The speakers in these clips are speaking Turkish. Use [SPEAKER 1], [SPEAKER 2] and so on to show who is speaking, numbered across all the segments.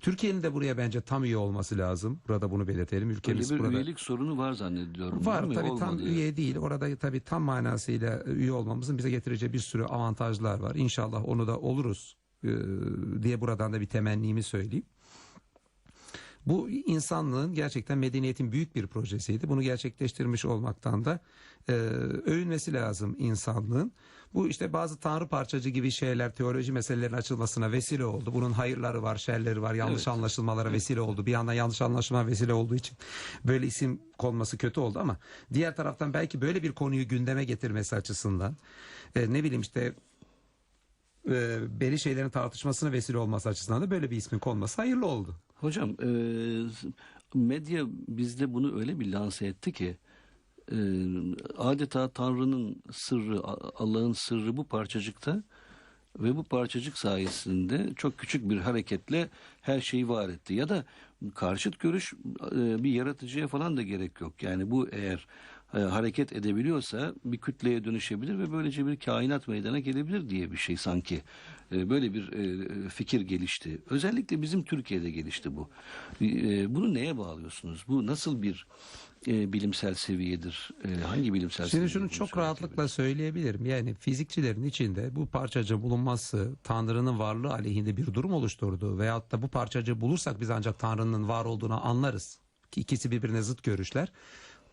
[SPEAKER 1] Türkiye'nin de buraya bence tam üye olması lazım. Burada bunu belirtelim.
[SPEAKER 2] Öyle
[SPEAKER 1] Ülkemiz
[SPEAKER 2] bir
[SPEAKER 1] burada
[SPEAKER 2] üyelik sorunu var zannediyorum.
[SPEAKER 1] var
[SPEAKER 2] değil mi?
[SPEAKER 1] tabii tam
[SPEAKER 2] Olmadı.
[SPEAKER 1] üye değil. Orada tabii tam manasıyla üye olmamızın bize getireceği bir sürü avantajlar var. İnşallah onu da oluruz e, diye buradan da bir temennimi söyleyeyim. Bu insanlığın gerçekten medeniyetin büyük bir projesiydi. Bunu gerçekleştirmiş olmaktan da e, övünmesi lazım insanlığın. Bu işte bazı tanrı parçacı gibi şeyler teoloji meselelerin açılmasına vesile oldu. Bunun hayırları var, şerleri var, yanlış
[SPEAKER 2] Evet.
[SPEAKER 1] anlaşılmalara vesile oldu. Bir yandan yanlış anlaşılma vesile olduğu için böyle isim konması kötü oldu ama diğer taraftan belki böyle bir konuyu gündeme getirmesi açısından e, ne bileyim işte e, belli şeylerin tartışmasına vesile olması açısından da böyle bir ismin konması hayırlı oldu.
[SPEAKER 2] Hocam e, medya bizde bunu öyle bir lanse etti ki e, adeta Tanrı'nın sırrı, Allah'ın sırrı bu parçacıkta ve bu parçacık sayesinde çok küçük bir hareketle her şeyi var etti. Ya da karşıt görüş e, bir yaratıcıya falan da gerek yok. Yani bu eğer e, hareket edebiliyorsa bir kütleye dönüşebilir ve böylece bir kainat meydana gelebilir diye bir şey sanki. E, böyle bir e, fikir gelişti. Özellikle bizim Türkiye'de gelişti bu. E, bunu neye bağlıyorsunuz? Bu nasıl bir e, bilimsel seviyedir? E, hangi bilimsel
[SPEAKER 1] Şimdi
[SPEAKER 2] seviye
[SPEAKER 1] şunu
[SPEAKER 2] bunu
[SPEAKER 1] çok rahatlıkla söyleyebilirim. Yani fizikçilerin içinde bu parçacı bulunması Tanrı'nın varlığı aleyhinde bir durum oluşturdu. Veyahut da bu parçacı bulursak biz ancak Tanrı'nın var olduğunu anlarız. Ki ikisi birbirine zıt görüşler.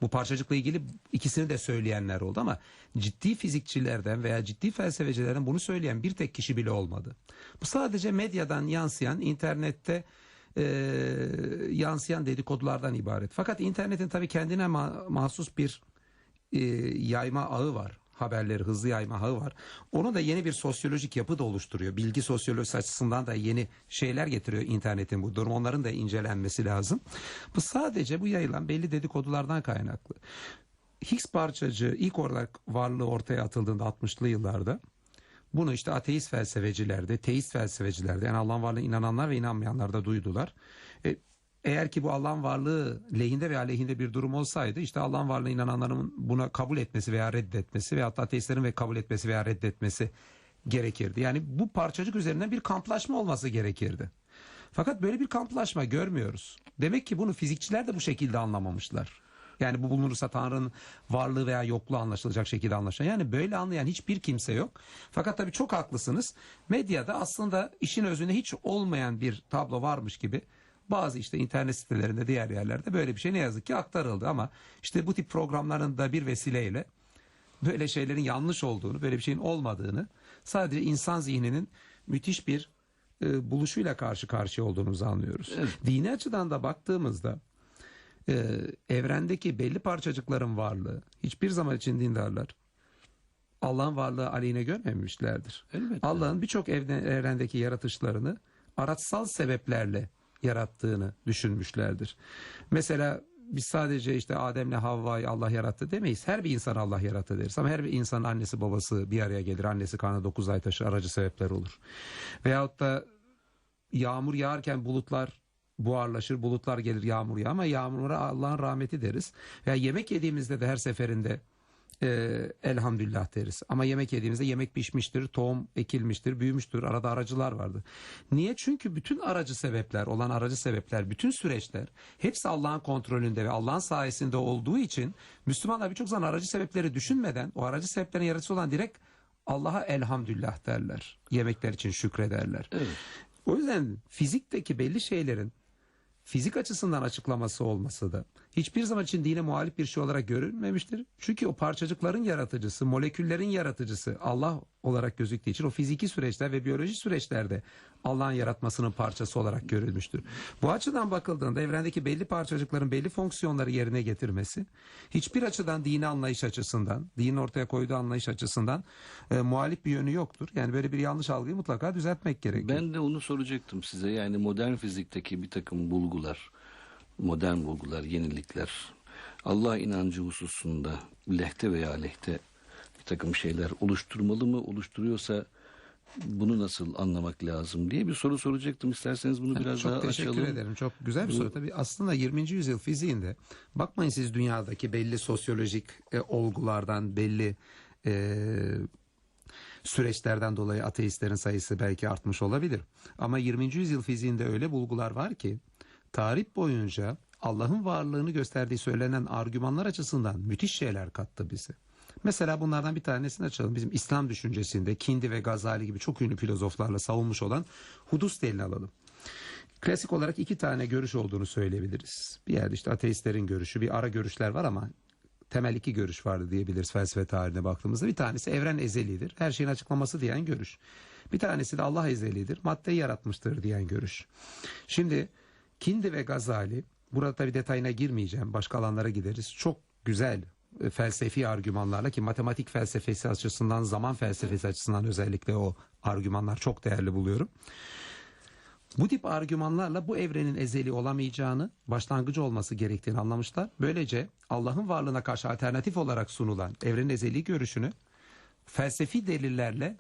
[SPEAKER 1] Bu parçacıkla ilgili ikisini de söyleyenler oldu ama ciddi fizikçilerden veya ciddi felsefecilerden bunu söyleyen bir tek kişi bile olmadı. Bu sadece medyadan yansıyan, internette e, yansıyan dedikodulardan ibaret. Fakat internetin tabii kendine ma- mahsus bir e, yayma ağı var. Haberleri hızlı yayma ağı var. Onu da yeni bir sosyolojik yapı da oluşturuyor. Bilgi sosyolojisi açısından da yeni şeyler getiriyor internetin bu durum. Onların da incelenmesi lazım. Bu sadece bu yayılan belli dedikodulardan kaynaklı. Higgs parçacığı ilk olarak varlığı ortaya atıldığında 60'lı yıllarda bunu işte ateist felsefecilerde, teist felsefecilerde yani Allah'ın varlığına inananlar ve inanmayanlar da duydular. E, eğer ki bu Allah'ın varlığı lehinde veya aleyhinde bir durum olsaydı işte Allah'ın varlığına inananların buna kabul etmesi veya reddetmesi veya ateistlerin ve kabul etmesi veya reddetmesi gerekirdi. Yani bu parçacık üzerinden bir kamplaşma olması gerekirdi. Fakat böyle bir kamplaşma görmüyoruz. Demek ki bunu fizikçiler de bu şekilde anlamamışlar. Yani bu bulunursa Tanrı'nın varlığı veya yokluğu anlaşılacak şekilde anlaşılan. Yani böyle anlayan hiçbir kimse yok. Fakat tabii çok haklısınız. Medyada aslında işin özünde hiç olmayan bir tablo varmış gibi bazı işte internet sitelerinde diğer yerlerde böyle bir şey ne yazık ki aktarıldı ama işte bu tip programların da bir vesileyle böyle şeylerin yanlış olduğunu, böyle bir şeyin olmadığını sadece insan zihninin müthiş bir e, buluşuyla karşı karşıya olduğumuzu anlıyoruz.
[SPEAKER 2] Evet.
[SPEAKER 1] Dini açıdan da baktığımızda e, evrendeki belli parçacıkların varlığı hiçbir zaman için dindarlar Allah'ın varlığı aleyhine görmemişlerdir.
[SPEAKER 2] Elbette.
[SPEAKER 1] Allah'ın birçok evren- evrendeki yaratışlarını araçsal sebeplerle yarattığını düşünmüşlerdir. Mesela biz sadece işte Adem'le Havva'yı Allah yarattı demeyiz. Her bir insan Allah yarattı deriz. Ama her bir insanın annesi babası bir araya gelir. Annesi karnına 9 ay taşır. Aracı sebepler olur. Veyahut da yağmur yağarken bulutlar buharlaşır. Bulutlar gelir yağmur yağar ama yağmura Allah'ın rahmeti deriz. Veya yemek yediğimizde de her seferinde e, elhamdülillah deriz. Ama yemek yediğimizde yemek pişmiştir, tohum ekilmiştir, büyümüştür. Arada aracılar vardı. Niye? Çünkü bütün aracı sebepler, olan aracı sebepler, bütün süreçler hepsi Allah'ın kontrolünde ve Allah'ın sayesinde olduğu için Müslümanlar birçok zaman aracı sebepleri düşünmeden o aracı sebeplerin yaratıcısı olan direkt Allah'a elhamdülillah derler. Yemekler için şükrederler.
[SPEAKER 2] Evet.
[SPEAKER 1] O yüzden fizikteki belli şeylerin fizik açısından açıklaması olması da hiçbir zaman için dine muhalif bir şey olarak görülmemiştir. Çünkü o parçacıkların yaratıcısı, moleküllerin yaratıcısı Allah olarak gözüktüğü için o fiziki süreçler ve biyoloji süreçlerde Allah'ın yaratmasının parçası olarak görülmüştür. Bu açıdan bakıldığında evrendeki belli parçacıkların belli fonksiyonları yerine getirmesi hiçbir açıdan dini anlayış açısından, dinin ortaya koyduğu anlayış açısından e, muhalif bir yönü yoktur. Yani böyle bir yanlış algıyı mutlaka düzeltmek gerekiyor.
[SPEAKER 2] Ben de onu soracaktım size. Yani modern fizikteki bir takım bulgular, modern bulgular, yenilikler, Allah inancı hususunda lehte veya lehte bir takım şeyler oluşturmalı mı? Oluşturuyorsa bunu nasıl anlamak lazım diye bir soru soracaktım. İsterseniz bunu biraz
[SPEAKER 1] Çok
[SPEAKER 2] daha
[SPEAKER 1] teşekkür
[SPEAKER 2] açalım.
[SPEAKER 1] ederim. Çok güzel bir soru. Tabii aslında 20. yüzyıl fiziğinde bakmayın siz dünyadaki belli sosyolojik e, olgulardan, belli e, süreçlerden dolayı ateistlerin sayısı belki artmış olabilir. Ama 20. yüzyıl fiziğinde öyle bulgular var ki tarih boyunca Allah'ın varlığını gösterdiği söylenen argümanlar açısından müthiş şeyler kattı bize. Mesela bunlardan bir tanesini açalım. Bizim İslam düşüncesinde Kindi ve Gazali gibi çok ünlü filozoflarla savunmuş olan hudus delini alalım. Klasik olarak iki tane görüş olduğunu söyleyebiliriz. Bir yerde işte ateistlerin görüşü, bir ara görüşler var ama temel iki görüş vardı diyebiliriz felsefe tarihine baktığımızda. Bir tanesi evren ezelidir, her şeyin açıklaması diyen görüş. Bir tanesi de Allah ezelidir, maddeyi yaratmıştır diyen görüş. Şimdi Kindi ve Gazali, burada tabii detayına girmeyeceğim, başka alanlara gideriz. Çok güzel felsefi argümanlarla ki matematik felsefesi açısından, zaman felsefesi açısından özellikle o argümanlar çok değerli buluyorum. Bu tip argümanlarla bu evrenin ezeli olamayacağını, başlangıcı olması gerektiğini anlamışlar. Böylece Allah'ın varlığına karşı alternatif olarak sunulan evrenin ezeli görüşünü felsefi delillerle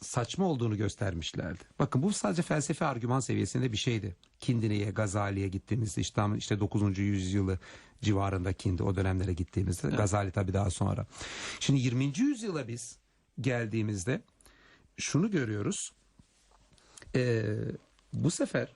[SPEAKER 1] saçma olduğunu göstermişlerdi. Bakın bu sadece felsefi argüman seviyesinde bir şeydi. Kindine'ye, Gazali'ye gittiğimizde işte, tam işte 9. yüzyılı civarında Kindi o dönemlere gittiğimizde Gazali tabii daha sonra. Şimdi 20. yüzyıla biz geldiğimizde şunu görüyoruz. Ee, bu sefer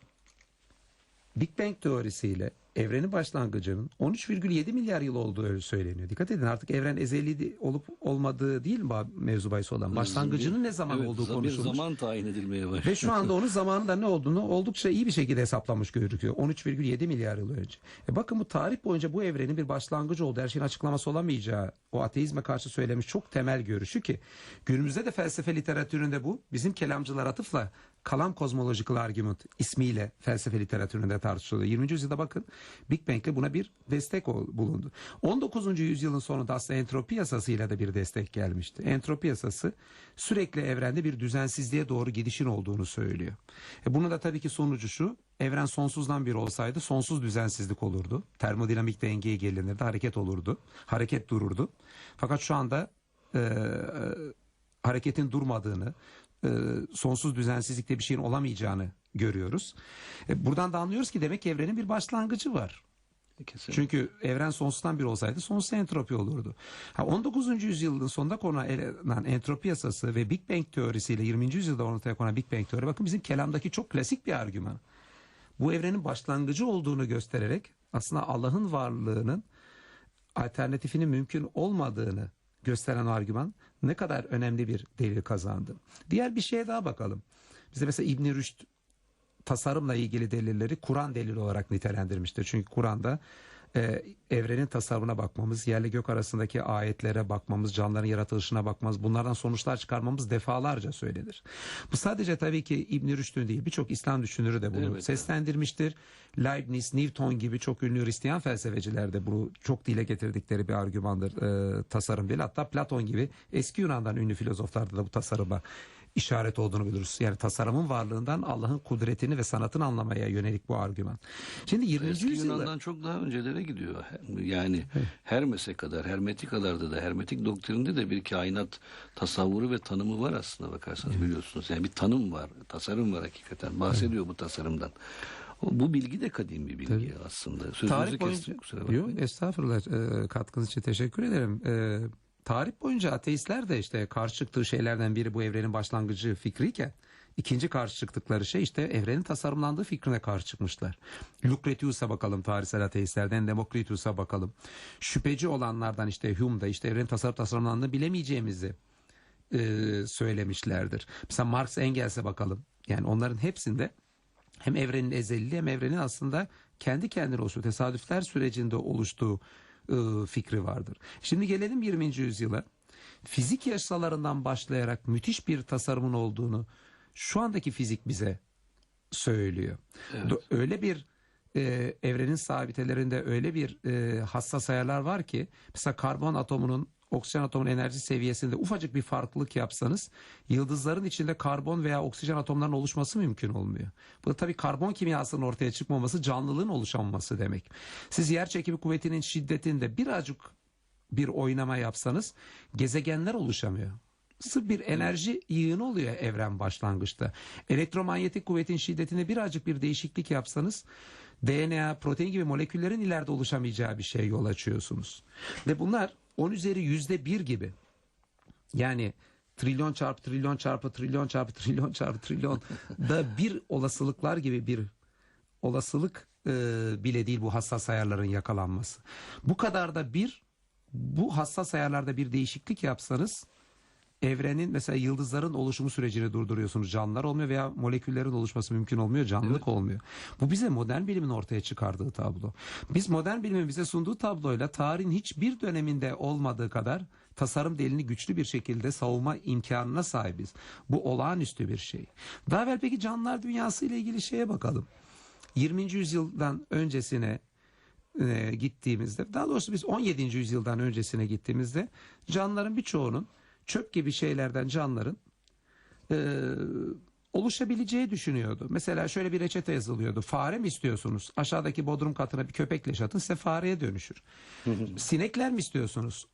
[SPEAKER 1] Big Bang teorisiyle evrenin başlangıcının 13,7 milyar yıl olduğu öyle söyleniyor. Dikkat edin artık evren ezeli olup olmadığı değil mi mevzu bahis olan? Başlangıcının ne zaman
[SPEAKER 2] Evet,
[SPEAKER 1] olduğu konuşulmuş.
[SPEAKER 2] Bir zaman tayin edilmeye başlıyor.
[SPEAKER 1] Ve şu anda onun zamanında ne olduğunu oldukça iyi bir şekilde hesaplamış gözüküyor. 13,7 milyar yıl önce. E bakın bu tarih boyunca bu evrenin bir başlangıcı oldu. Her şeyin açıklaması olamayacağı o ateizme karşı söylemiş çok temel görüşü ki günümüzde de felsefe literatüründe bu bizim kelamcılar atıfla kalam kozmological argument ismiyle felsefe literatüründe tartışılıyor. 20. yüzyılda bakın Big Bang'le buna bir destek bulundu. 19. yüzyılın sonunda aslında entropi yasasıyla da bir destek gelmişti. Entropi yasası sürekli evrende bir düzensizliğe doğru gidişin olduğunu söylüyor. E bunun da tabii ki sonucu şu. Evren sonsuzdan bir olsaydı sonsuz düzensizlik olurdu. Termodinamik dengeye gelinirdi, hareket olurdu. Hareket dururdu. Fakat şu anda e, e, hareketin durmadığını, e, sonsuz düzensizlikte bir şeyin olamayacağını görüyoruz. E, buradan da anlıyoruz ki demek ki evrenin bir başlangıcı var.
[SPEAKER 2] Kesin.
[SPEAKER 1] Çünkü evren sonsuzdan bir olsaydı sonsuz entropi olurdu. Ha, 19. yüzyılın sonunda konulan entropi yasası ve Big Bang teorisiyle 20. yüzyılda ortaya konan Big Bang teori bakın bizim kelamdaki çok klasik bir argüman. Bu evrenin başlangıcı olduğunu göstererek aslında Allah'ın varlığının alternatifinin mümkün olmadığını gösteren argüman ne kadar önemli bir delil kazandı. Diğer bir şeye daha bakalım. Bize mesela İbn Rüşd tasarımla ilgili delilleri Kur'an delili olarak nitelendirmiştir. Çünkü Kur'an'da e, evrenin tasarımına bakmamız, yerle gök arasındaki ayetlere bakmamız, canlıların yaratılışına bakmamız, bunlardan sonuçlar çıkarmamız defalarca söylenir. Bu sadece tabii ki İbn Rüşd'ün değil, birçok İslam düşünürü de bunu
[SPEAKER 2] Evet,
[SPEAKER 1] seslendirmiştir. Leibniz, Newton gibi çok ünlü Hristiyan felsefeciler de bunu çok dile getirdikleri bir argümandır e, tasarım değil. Hatta Platon gibi eski Yunan'dan ünlü filozoflarda da bu tasarıma işaret olduğunu biliriz. Yani tasarımın varlığından Allah'ın kudretini ve sanatını anlamaya yönelik bu argüman. Şimdi 20.
[SPEAKER 2] Eski
[SPEAKER 1] yüzyılda
[SPEAKER 2] Yunan'dan çok daha öncelere gidiyor. Yani Hermes'e kadar, Hermetikalarda da, Hermetik doktrinde de bir kainat tasavvuru ve tanımı var aslında bakarsanız biliyorsunuz. Yani bir tanım var, tasarım var hakikaten. Bahsediyor bu tasarımdan. Bu bilgi de kadim bir bilgi aslında. Sözünüzü kestim kusura bakmayın.
[SPEAKER 1] Yok, estağfurullah e, katkınız için teşekkür ederim. E, tarih boyunca ateistler de işte karşı çıktığı şeylerden biri bu evrenin başlangıcı fikriyken ikinci karşı çıktıkları şey işte evrenin tasarımlandığı fikrine karşı çıkmışlar. Lucretius'a bakalım tarihsel ateistlerden Demokritus'a bakalım. Şüpheci olanlardan işte Hume da işte evrenin tasarım tasarımlandığını bilemeyeceğimizi e, söylemişlerdir. Mesela Marx Engels'e bakalım. Yani onların hepsinde hem evrenin ezeliliği hem evrenin aslında kendi kendine oluştuğu tesadüfler sürecinde oluştuğu e, fikri vardır. Şimdi gelelim 20. yüzyıla. Fizik yasalarından başlayarak müthiş bir tasarımın olduğunu şu andaki fizik bize söylüyor. Do- Öyle bir e, evrenin sabitelerinde öyle bir e, hassas ayarlar var ki mesela karbon atomunun oksijen atomunun enerji seviyesinde ufacık bir farklılık yapsanız yıldızların içinde karbon veya oksijen atomlarının oluşması mümkün olmuyor. Bu da tabii karbon kimyasının ortaya çıkmaması canlılığın oluşamaması demek. Siz yer çekimi kuvvetinin şiddetinde birazcık bir oynama yapsanız gezegenler oluşamıyor. Sırf bir enerji yığını oluyor evren başlangıçta. Elektromanyetik kuvvetin şiddetinde birazcık bir değişiklik yapsanız DNA, protein gibi moleküllerin ileride oluşamayacağı bir şey yol açıyorsunuz. Ve bunlar 10 üzeri yüzde bir gibi. Yani trilyon çarpı trilyon çarpı trilyon çarpı trilyon çarpı trilyon da bir olasılıklar gibi bir olasılık e, bile değil bu hassas ayarların yakalanması. Bu kadar da bir bu hassas ayarlarda bir değişiklik yapsanız evrenin mesela yıldızların oluşumu sürecini durduruyorsunuz. Canlılar olmuyor veya moleküllerin oluşması mümkün olmuyor. Canlılık olmuyor. Bu bize modern bilimin ortaya çıkardığı tablo. Biz modern bilimin bize sunduğu tabloyla tarihin hiçbir döneminde olmadığı kadar tasarım delini güçlü bir şekilde savunma imkanına sahibiz. Bu olağanüstü bir şey. Daha evvel peki canlılar dünyası ile ilgili şeye bakalım. 20. yüzyıldan öncesine e, gittiğimizde daha doğrusu biz 17. yüzyıldan öncesine gittiğimizde canlıların birçoğunun çöp gibi şeylerden canlıların e, oluşabileceği düşünüyordu. Mesela şöyle bir reçete yazılıyordu. Fare mi istiyorsunuz? Aşağıdaki bodrum katına bir köpekle yaşatın size fareye dönüşür. Sinekler mi istiyorsunuz?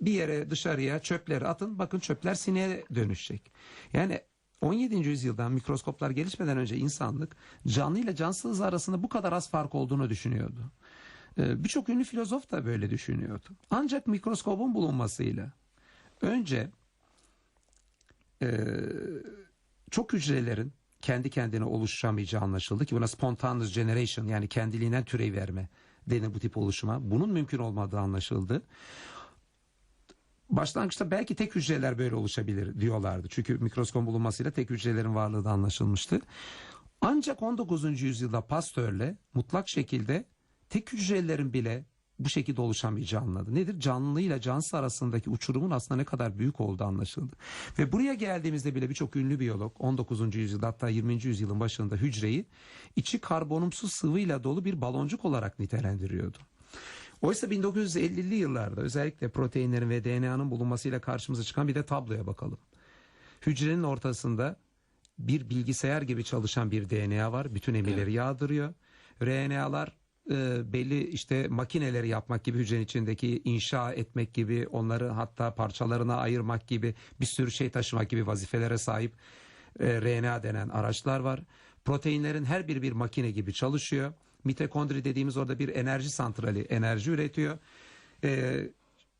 [SPEAKER 1] Bir yere dışarıya çöpleri atın bakın çöpler sineğe dönüşecek. Yani 17. yüzyıldan mikroskoplar gelişmeden önce insanlık canlı ile cansız arasında bu kadar az fark olduğunu düşünüyordu. Ee, Birçok ünlü filozof da böyle düşünüyordu. Ancak mikroskobun bulunmasıyla önce e, çok hücrelerin kendi kendine oluşamayacağı anlaşıldı ki buna spontaneous generation yani kendiliğinden türev verme denir bu tip oluşuma. Bunun mümkün olmadığı anlaşıldı. Başlangıçta belki tek hücreler böyle oluşabilir diyorlardı. Çünkü mikroskop bulunmasıyla tek hücrelerin varlığı da anlaşılmıştı. Ancak 19. yüzyılda Pasteur'le mutlak şekilde tek hücrelerin bile bu şekilde oluşamayacağı anladı. Nedir? Canlıyla cansız arasındaki uçurumun aslında ne kadar büyük olduğu anlaşıldı. Ve buraya geldiğimizde bile birçok ünlü biyolog 19. yüzyılda hatta 20. yüzyılın başında hücreyi içi karbonumsuz sıvıyla dolu bir baloncuk olarak nitelendiriyordu. Oysa 1950'li yıllarda özellikle proteinlerin ve DNA'nın bulunmasıyla karşımıza çıkan bir de tabloya bakalım. Hücrenin ortasında bir bilgisayar gibi çalışan bir DNA var. Bütün emirleri yağdırıyor. RNA'lar e, belli işte makineleri yapmak gibi hücrenin içindeki inşa etmek gibi onları hatta parçalarına ayırmak gibi bir sürü şey taşımak gibi vazifelere sahip e, RNA denen araçlar var. Proteinlerin her biri bir makine gibi çalışıyor. Mitokondri dediğimiz orada bir enerji santrali enerji üretiyor. E,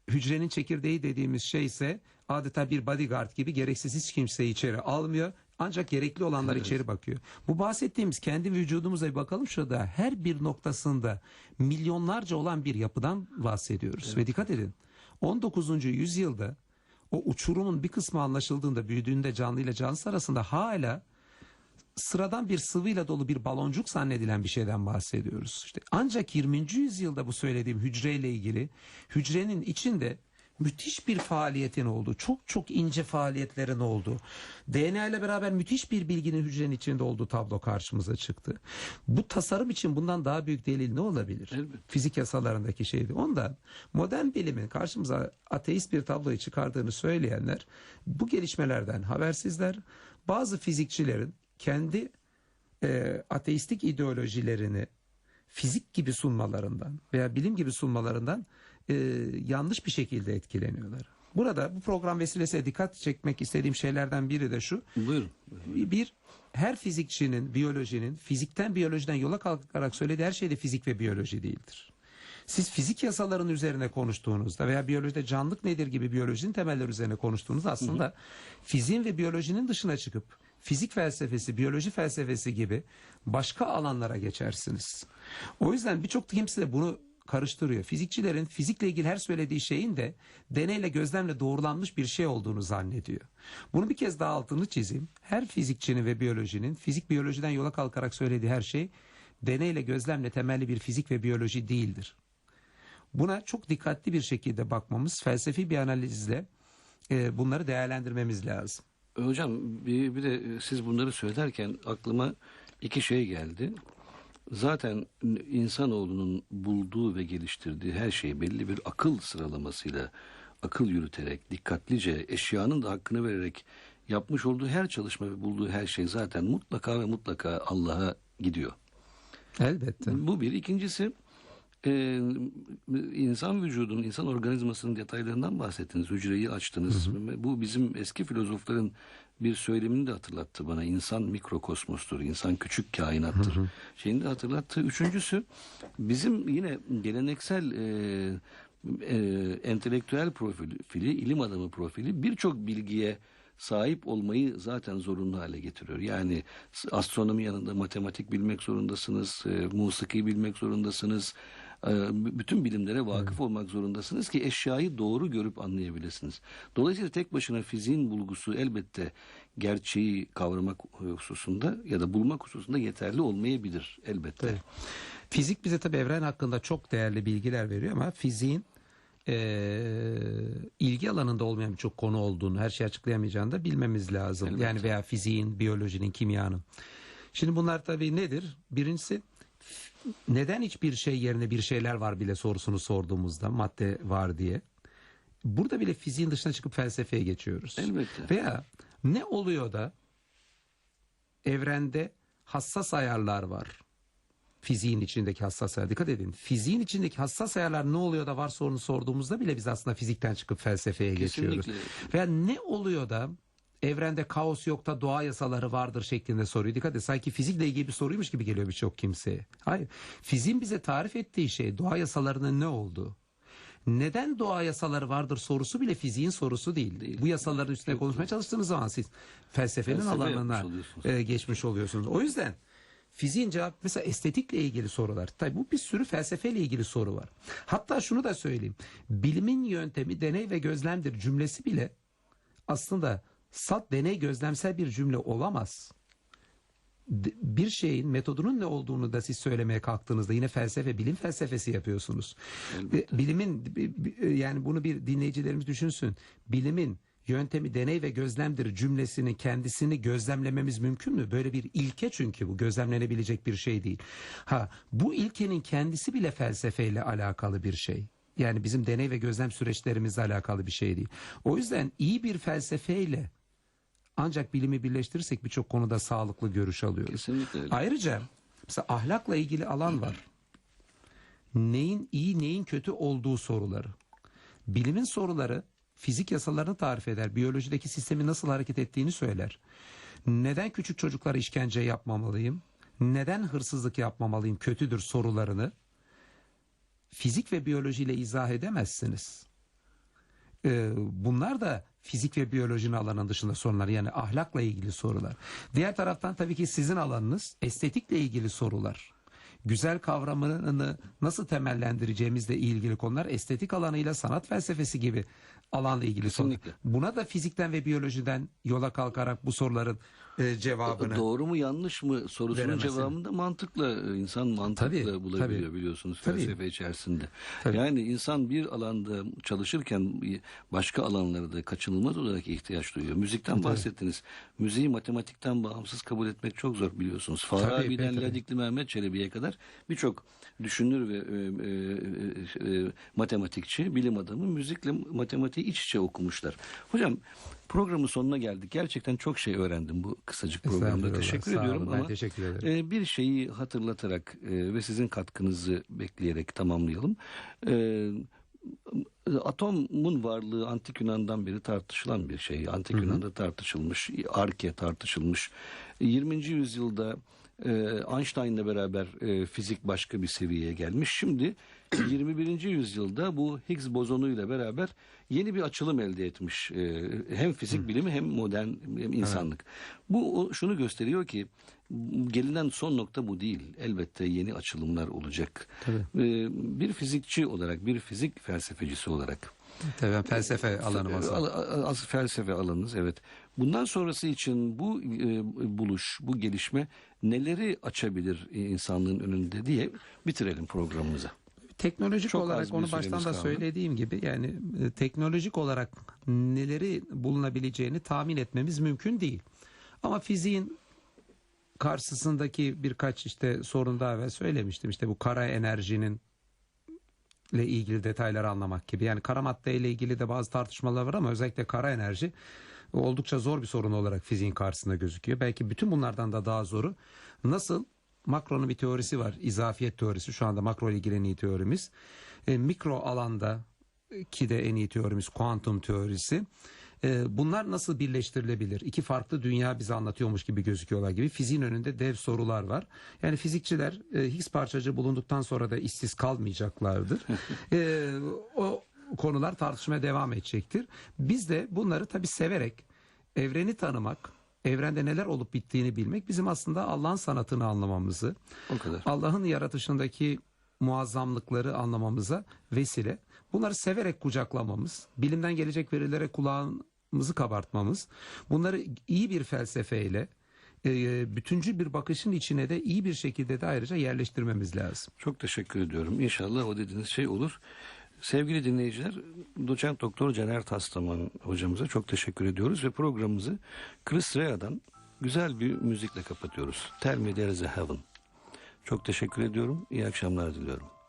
[SPEAKER 1] hücrenin çekirdeği dediğimiz şey ise adeta bir bodyguard gibi gereksiz hiç kimseyi içeri almıyor. Ancak gerekli olanlar içeri bakıyor. Bu bahsettiğimiz kendi vücudumuza bir bakalım şurada. Her bir noktasında milyonlarca olan bir yapıdan bahsediyoruz. Ve dikkat edin 19. yüzyılda o uçurumun bir kısmı anlaşıldığında büyüdüğünde canlı ile cansız arasında hala sıradan bir sıvıyla dolu bir baloncuk zannedilen bir şeyden bahsediyoruz. İşte ancak 20. yüzyılda bu söylediğim hücreyle ilgili hücrenin içinde müthiş bir faaliyetin olduğu, çok çok ince faaliyetlerin olduğu, DNA ile beraber müthiş bir bilginin hücrenin içinde olduğu tablo karşımıza çıktı. Bu tasarım için bundan daha büyük delil ne olabilir?
[SPEAKER 2] Elbette.
[SPEAKER 1] Fizik yasalarındaki şeydi. Ondan modern bilimin karşımıza ateist bir tabloyu çıkardığını söyleyenler bu gelişmelerden habersizler. Bazı fizikçilerin kendi e, ateistik ideolojilerini fizik gibi sunmalarından veya bilim gibi sunmalarından e, yanlış bir şekilde etkileniyorlar. Burada bu program vesilesiyle dikkat çekmek istediğim şeylerden biri de şu.
[SPEAKER 2] Buyurun.
[SPEAKER 1] Bir, her fizikçinin, biyolojinin fizikten biyolojiden yola kalkarak söylediği her şey de fizik ve biyoloji değildir. Siz fizik yasalarının üzerine konuştuğunuzda veya biyolojide canlılık nedir gibi biyolojinin temelleri üzerine konuştuğunuzda aslında fiziğin ve biyolojinin dışına çıkıp fizik felsefesi, biyoloji felsefesi gibi başka alanlara geçersiniz. O yüzden birçok kimse de bunu karıştırıyor. Fizikçilerin fizikle ilgili her söylediği şeyin de deneyle gözlemle doğrulanmış bir şey olduğunu zannediyor. Bunu bir kez daha altını çizeyim. Her fizikçinin ve biyolojinin fizik biyolojiden yola kalkarak söylediği her şey deneyle gözlemle temelli bir fizik ve biyoloji değildir. Buna çok dikkatli bir şekilde bakmamız, felsefi bir analizle e, bunları değerlendirmemiz lazım.
[SPEAKER 2] Hocam bir, bir de siz bunları söylerken aklıma iki şey geldi. Zaten insanoğlunun bulduğu ve geliştirdiği her şey belli bir akıl sıralamasıyla akıl yürüterek, dikkatlice, eşyanın da hakkını vererek yapmış olduğu her çalışma ve bulduğu her şey zaten mutlaka ve mutlaka Allah'a gidiyor.
[SPEAKER 1] Elbette.
[SPEAKER 2] Bu bir. İkincisi e, insan vücudunun, insan organizmasının detaylarından bahsettiniz. Hücreyi açtınız. Bu bizim eski filozofların bir söylemini de hatırlattı bana. İnsan mikrokosmostur, insan küçük kainattır. Şeyini de hatırlattı. Üçüncüsü bizim yine geleneksel e, e, entelektüel profili, ilim adamı profili birçok bilgiye sahip olmayı zaten zorunlu hale getiriyor. Yani astronomi yanında matematik bilmek zorundasınız, e, musiki bilmek zorundasınız. E, b- bütün bilimlere vakıf olmak zorundasınız ki eşyayı doğru görüp anlayabilirsiniz. Dolayısıyla tek başına fiziğin bulgusu elbette gerçeği kavramak hususunda ya da bulmak hususunda yeterli olmayabilir elbette.
[SPEAKER 1] Tabii. Fizik bize tabii evren hakkında çok değerli bilgiler veriyor ama fiziğin eee, ilgi alanında olmayan birçok konu olduğunu, her şeyi açıklayamayacağını da bilmemiz lazım.
[SPEAKER 2] Elbette.
[SPEAKER 1] Yani veya fiziğin, biyolojinin, kimyanın. Şimdi bunlar tabii nedir? Birincisi neden hiçbir şey yerine bir şeyler var bile sorusunu sorduğumuzda madde var diye. Burada bile fiziğin dışına çıkıp felsefeye geçiyoruz.
[SPEAKER 2] Elbette.
[SPEAKER 1] Veya ne oluyor da evrende hassas ayarlar var. Fiziğin içindeki hassas ayarlar. Dikkat edin. Fiziğin içindeki hassas ayarlar ne oluyor da var sorunu sorduğumuzda bile biz aslında fizikten çıkıp felsefeye geçiyoruz.
[SPEAKER 2] Kesinlikle.
[SPEAKER 1] Veya ne oluyor da evrende kaos yok da doğa yasaları vardır şeklinde soruyor. Dikkat edin sanki fizikle ilgili bir soruymuş gibi geliyor birçok kimseye. Hayır. Fiziğin bize tarif ettiği şey doğa yasalarının ne olduğu. Neden doğa yasaları vardır sorusu bile fiziğin sorusu değil.
[SPEAKER 2] Değil.
[SPEAKER 1] Bu yasaların üstüne konuşmaya çalıştığınız zaman siz felsefenin
[SPEAKER 2] Felsefe
[SPEAKER 1] alanına e, geçmiş oluyorsunuz. O yüzden fiziğin cevap mesela estetikle ilgili sorular. Tabii bu bir sürü felsefeyle ilgili soru var. Hatta şunu da söyleyeyim. Bilimin yöntemi deney ve gözlemdir cümlesi bile aslında salt deney gözlemsel bir cümle olamaz. Bir şeyin metodunun ne olduğunu da siz söylemeye kalktığınızda yine felsefe, bilim felsefesi yapıyorsunuz.
[SPEAKER 2] Elbette.
[SPEAKER 1] Bilimin bi- bi- yani bunu bir dinleyicilerimiz düşünsün. Bilimin yöntemi deney ve gözlemdir cümlesinin kendisini gözlemlememiz mümkün mü? Böyle bir ilke çünkü bu gözlemlenebilecek bir şey değil. Ha bu ilkenin kendisi bile felsefeyle alakalı bir şey. Yani bizim deney ve gözlem süreçlerimizle alakalı bir şey değil. O yüzden iyi bir felsefeyle ancak bilimi birleştirirsek birçok konuda sağlıklı görüş alıyoruz.
[SPEAKER 2] Kesinlikle öyle.
[SPEAKER 1] Ayrıca mesela ahlakla ilgili alan var. Neyin iyi neyin kötü olduğu soruları. Bilimin soruları fizik yasalarını tarif eder. Biyolojideki sistemin nasıl hareket ettiğini söyler. Neden küçük çocuklara işkence yapmamalıyım? Neden hırsızlık yapmamalıyım? Kötüdür sorularını fizik ve biyolojiyle izah edemezsiniz. Ee, bunlar da fizik ve biyolojinin alanının dışında sorular yani ahlakla ilgili sorular. Diğer taraftan tabii ki sizin alanınız estetikle ilgili sorular. Güzel kavramını nasıl temellendireceğimizle ilgili konular estetik alanıyla sanat felsefesi gibi alanla ilgili.
[SPEAKER 2] Kesinlikle.
[SPEAKER 1] Buna da fizikten ve biyolojiden yola kalkarak bu soruların e, cevabını
[SPEAKER 2] Doğru mu yanlış mı sorusunun
[SPEAKER 1] Veremezsin.
[SPEAKER 2] cevabını da mantıkla e, insan mantıkla
[SPEAKER 1] Tabii,
[SPEAKER 2] bulabiliyor
[SPEAKER 1] tabii.
[SPEAKER 2] biliyorsunuz
[SPEAKER 1] Tabii.
[SPEAKER 2] felsefe içerisinde.
[SPEAKER 1] Tabii.
[SPEAKER 2] Yani insan bir alanda çalışırken başka alanlara da kaçınılmaz olarak ihtiyaç duyuyor. Müzikten bahsettiniz. Müziği matematikten bağımsız kabul etmek çok zor biliyorsunuz. Farabi'den
[SPEAKER 1] tabii.
[SPEAKER 2] Ladikli Mehmet Çelebi'ye kadar birçok düşünür ve e, e, e, e, matematikçi, bilim adamı müzikle matematiği iç içe okumuşlar. Hocam programın sonuna geldik. Gerçekten çok şey öğrendim bu kısacık programda. Teşekkür
[SPEAKER 1] sağ
[SPEAKER 2] ediyorum
[SPEAKER 1] olun.
[SPEAKER 2] Ama
[SPEAKER 1] teşekkür ederim.
[SPEAKER 2] e, bir şeyi hatırlatarak e, ve sizin katkınızı bekleyerek tamamlayalım. E, atomun varlığı antik Yunan'dan beri tartışılan bir şey. Antik Yunan'da tartışılmış, arke tartışılmış. 20. yüzyılda e, Einstein'la beraber e, fizik başka bir seviyeye gelmiş. Şimdi 21. yüzyılda bu Higgs bozonuyla beraber yeni bir açılım elde etmiş. E, hem fizik bilimi hem modern hem insanlık. Bu o- şunu gösteriyor ki gelinen son nokta bu değil. Elbette yeni açılımlar olacak.
[SPEAKER 1] Tabii.
[SPEAKER 2] E, bir fizikçi olarak, bir fizik felsefecisi olarak
[SPEAKER 1] Tabii ben felsefe alanım
[SPEAKER 2] Al-
[SPEAKER 1] aslında.
[SPEAKER 2] al- al- felsefe alanınız evet. Bundan sonrası için bu e, buluş, bu gelişme neleri açabilir insanlığın önünde diye bitirelim programımızı.
[SPEAKER 1] Teknolojik
[SPEAKER 2] Çok az
[SPEAKER 1] olarak onu baştan da
[SPEAKER 2] kaldı.
[SPEAKER 1] söylediğim gibi yani e, teknolojik olarak neleri bulunabileceğini tahmin etmemiz mümkün değil. Ama fiziğin karşısındaki birkaç işte sorun daha evvel söylemiştim. İşte bu kara enerjinin ile ilgili detayları anlamak gibi. Yani kara madde ile ilgili de bazı tartışmalar var ama özellikle kara enerji oldukça zor bir sorun olarak fiziğin karşısında gözüküyor. Belki bütün bunlardan da daha zoru nasıl makronun bir teorisi var. İzafiyet teorisi şu anda makro ile ilgili en iyi teorimiz. E, mikro alanda ki de en iyi teorimiz kuantum teorisi. E, bunlar nasıl birleştirilebilir? İki farklı dünya bize anlatıyormuş gibi gözüküyorlar gibi. Fiziğin önünde dev sorular var. Yani fizikçiler e, Higgs parçacığı bulunduktan sonra da işsiz kalmayacaklardır. E, o konular tartışmaya devam edecektir. Biz de bunları tabii severek evreni tanımak, evrende neler olup bittiğini bilmek bizim aslında Allah'ın sanatını anlamamızı,
[SPEAKER 2] O kadar.
[SPEAKER 1] Allah'ın yaratışındaki muazzamlıkları anlamamıza vesile. Bunları severek kucaklamamız, bilimden gelecek verilere kulağımızı kabartmamız, bunları iyi bir felsefeyle, e, bütüncül bir bakışın içine de iyi bir şekilde de ayrıca yerleştirmemiz lazım.
[SPEAKER 2] Çok teşekkür ediyorum. İnşallah o dediğiniz şey olur. Sevgili dinleyiciler, doçent doktor Caner Taslaman hocamıza çok teşekkür ediyoruz ve programımızı Chris Rea'dan güzel bir müzikle kapatıyoruz. Tell Me There Is a Heaven. Çok teşekkür ediyorum. İyi akşamlar diliyorum.